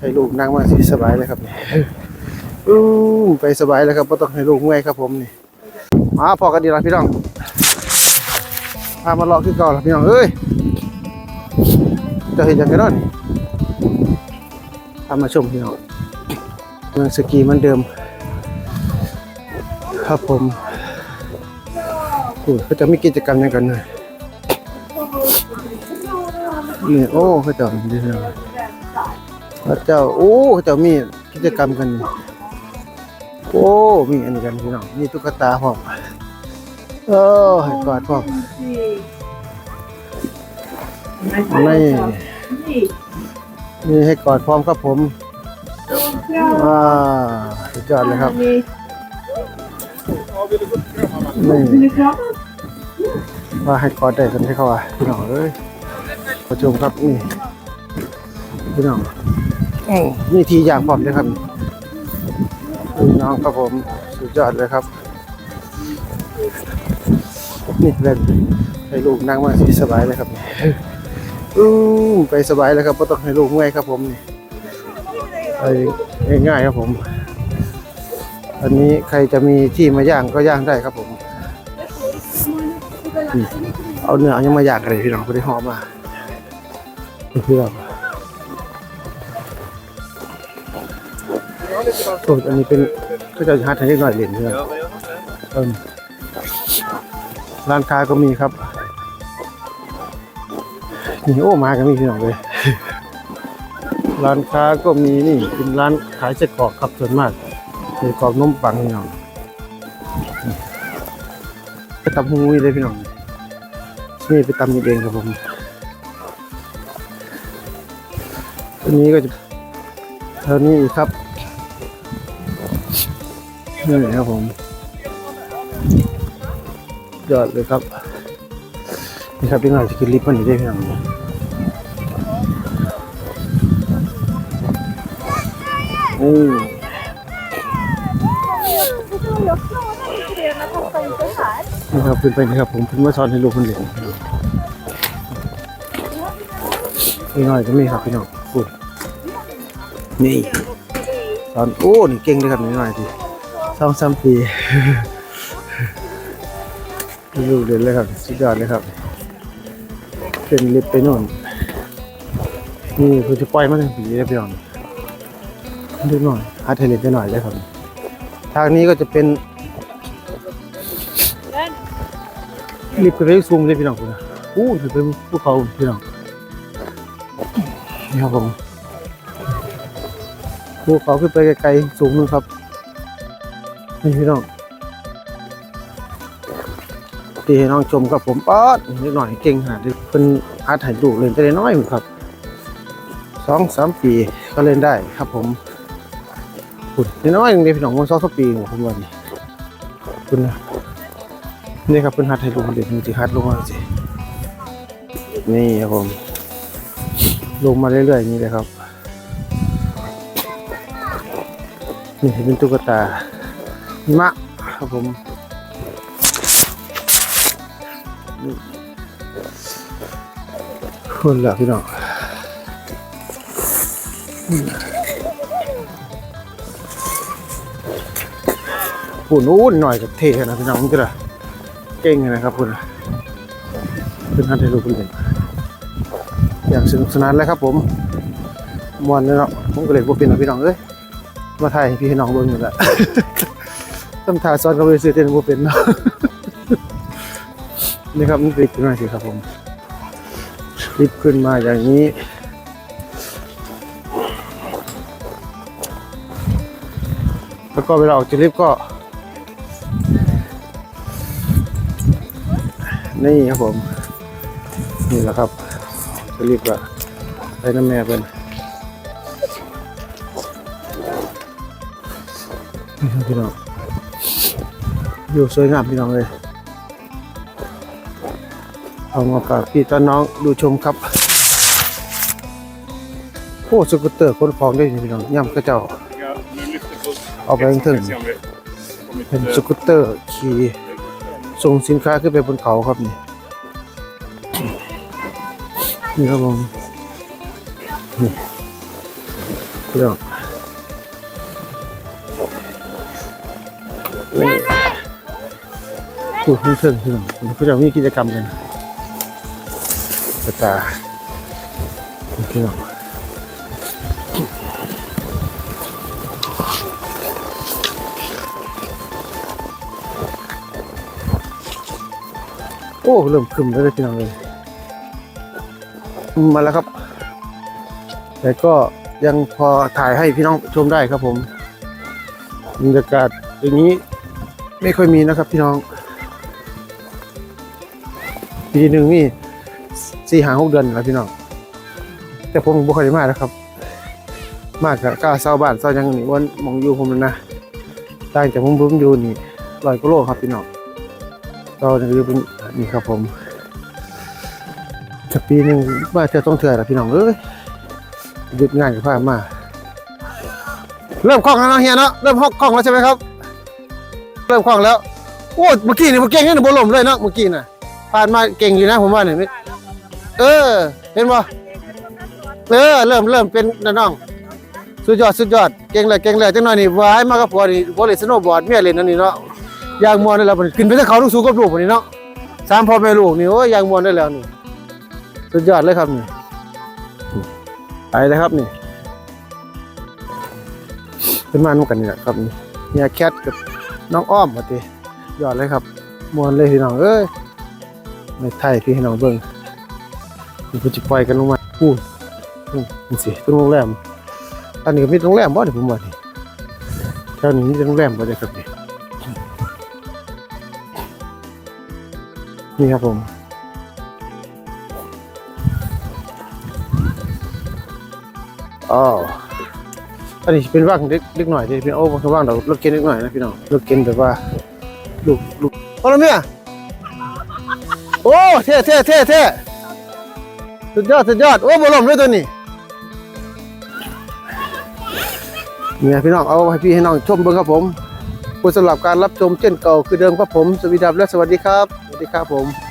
ให้ลูกนั่งมาสิสบายเลยครับนี่อู้ไปสบายเลยครับไม่ต้องให้ลูกเมื่อยครับผมนี่มาพอกันดีละพี่น้องพามารอขึ้นก่อนละพี่น้องเอ้ยจะเห็นอย่างไรเนาะนี่พามาชมพี่น้องเมืองสกีเหมันเดิม ครับผมโอ้ยเขาจะมีกิจกรรมยังกันเลยนี่โอ้เขาจะมีเรื่อง พระเจ้าโอ้เขาจะมีกิจกรรมกันนี่โอ้มีอันนี้กันพี่น้องมีตุ๊กตาพร้อมเออให้กอดพร้อมนี่นี่ให้กอดพร้อมครับผมว้าสุดยอดเลยครับนี่ว่าให้กอดได้กันให้เขาอะพี่น้องเอ้ยประชุมครับนี่ พี่น้องอืมนี่ทีอย่างผมเลยครับพี่น้องครับผมสุดยอดเลยครับ นี่เล่นให้ลูกนั่งมาสิสบายเลยครับนี่อู้ไปสบายเลยครับไม่ต้องให้ลูกเมื่อยครับผมนี่ไปง่ายๆครับผม อันนี้ใครจะมีที่มาย่างก็ย่างได้ครับผมนี่เอาเนื้อเอายังมาย่างกันเลยพี่น้องไม่ได้หอมมานี่พี่น้อง โอ้อันนี้เป็นก็จะหาทางเล็หน่อยเหรียญเพื่อนเอิ่มร้านค้าก็มีครับนี่โอ้มากันมีพี่น้องเลย ร้านค้าก็มีนี่เป็นร้านขายไส้กรอกครับส่วนมากมีกรอบนมปังพี่น้องไปตำหูยเลยพี่น้องนี่ไปตำเองครับผมอันนี้ก็จะเท่านี้อีกครับ นี่ครับผมยอดเลยครับนี่ครับพี่น้องจะกินลิปมันนี้ได้พี่น้องนี่นี่ครับเป็นไปนะครับผมเพิ่งมาสอนให้ลูกคนเรียนพี่น้อยก็มีครับพี่น้องพูดนี่สอนโอ้นี่เก่งเลยครับนี่หน่อยดิ สองสามปีลูกเรียนเลยครับ สุดยอดเลยครับ เป็นลิฟต์ไปโน่นนี่คือจะปล่อยมาทั้งปีเลยพี่น้องดูหน่อยอาร์เทเลนไปหน่อยเลยครับ ทางนี้ก็จะเป็นรีบขึ้นไปสูงเลยพี่น้องคุณนะอู้ถือเป็นภูเขาพี่น้องนี่ครับผมภูเขาขึ้นไปไกลๆสูงนึงครับ นี่พี่น้องตีให้น้องชมครับผมป๊อดนิดหน่อยเก่งขนาดนี้เป็นอาถ่ายดูเล่นได้น้อยเหมือนครับสองสามปีก็เล่นได้ครับผมคุณน้อยหนึ่งเดียวพี่น้องมันสองสามปีผมว่านี่คุณนะนี่ครับเป็นฮัทให้ลงเด็กจริงๆฮัทลงมาสินี่ครับผม ลงมาเรื่อยๆอย่างนี้เลยครับ นี่เป็นตุ๊กตา หิมะครับผมคนละพี่น้องผู้นู้นหน่อยกับเทนะพี่น้องมันจะละเก่งนะครับคุณเป็นท่านที่รู้คุณเล่นอย่างสนุกสนานเลยครับผมมวนเลยเนาะผมก็เลยบ่เป็นหรอกพี่น้องเอ้ยมาถ่ายพี่น้องเบิ่งอยู่แหละ ต้องถ่ายซ้อนกับไปซื้อเต้นบ่เป็นเนาะนี่ครับมันติดขึ้นมาสิครับผมลิฟต์ขึ้นมาอย่างนี้แล้วก็เวลาออกจากลิฟต์ก็ นี่ครับผม นี่แหละครับจะรีบละไปน้ำแม่เป็นนี่ครับพี่น้อง อยู่สวยงามพี่น้องเลย เอามาฝากพี่ต้อนน้องดูชมครับโอ้สกูตเตอร์คนของได้นี่พี่น้องย่ำกระเจ้า เอาไปถึงเป็นสกูตเตอร์ขี่ส่งสินค้าขึ้นไปบนเขาครับนี่นี่ครับผมนี่พี่น้อง พูดเพื่อนๆพี่น้องพี่น้องมีกิจกรรมกันกระตาพี่น้องโอ้เริ่มคึมแล้วพี่น้องเลยมาแล้วครับ แต่ก็ยังพอถ่ายให้พี่น้องชมได้ครับผมบรรยากาศอย่างนี้ไม่ค่อยมีนะครับพี่น้อง ปีหนึ่งนี่สี่หาหกเดือนแล้วพี่น้องแต่ผมบ่ค่อยได้มากนะครับ มากกับก้าเศร้าบ้านเศร้ายังนี่วันมองอยู่ผมนั่นะต่างจากผมผมอยู่นี่ร้อยกิโลครับพี่น้องเราจะอยู่เป็นนี่ครับผมจะปีหนึ่งมาเที่ยวต้องเถื่อแล้วพี่น้องเอ้ยหยุดงานกับพ่ามา เริ่มคล่องแล้วเนะเฮียเนาะเริ่มคล่องแล้วใช่ไหมครับ เริ่มคล่องแล้วโอ้เมื่อกี้นี่เมันเก่งนี่นะบอลมเลยเนาะเมื่อกี้น่ะ ผ่านมาเก่งอยู่นะผมว่าเนี่ยเออ เห็นบ่เออเริ่มเริ่มเป็นนะน้องสุดยอดสุดยอดเก่งเลยเก่งเลยจังหน่อยนี่วายมากับผัวนี่บ่เล่นสโนบอร์ดเมียเล่นนั่นนี่เนาะยางมวนได้แล้วมันขึ้นไปทางเขาลูกสูงกับลูกพุ่นนี่เนาะสามพ่อแม่ลูกนี่โอ้ยยางมวนได้แล้วนี่สุดยอดเลยครับนี่ไปเลยครับนี่เป็นมานุ่กันนี่แหละครับนี่เฮียแคทกับน้องอ้อมมาตียอดเลยครับมวนเลยพี่น้องเอ้ย ในไทยพี่หน้องเบิ้งมีผู้จิปล่อยกันลงมาพูดนี่สิเป็นโรงแรมอันนี้ก็มีโรงแรมบ่เดี๋ยวผมว่านี่แถวนี้มีโรงแรมบ่ได้ครับนี่นี่ครับผมอ๋ออันนี้เป็นว่างเล็กเล็กหน่อยที่เป็นโอ้ว่างเรารถเก๋งเล็กหน่อยนะพี่น้องรถเก๋งแบบว่าลูกลูกโอ้แล้วเนี่ย โอ้เท่เท่เท่เท่สุดยอดสุดยอดโอ้บอลมด้วยตัวนี้เนี่ยพี่น้องเอาให้พี่ให้น้องชมเบิ่งครับผมคุณสำหรับการรับชมเช่นเก่าคือเดิมครับผม สวัสดีครับและสวัสดีครับ สวัสดีครับผม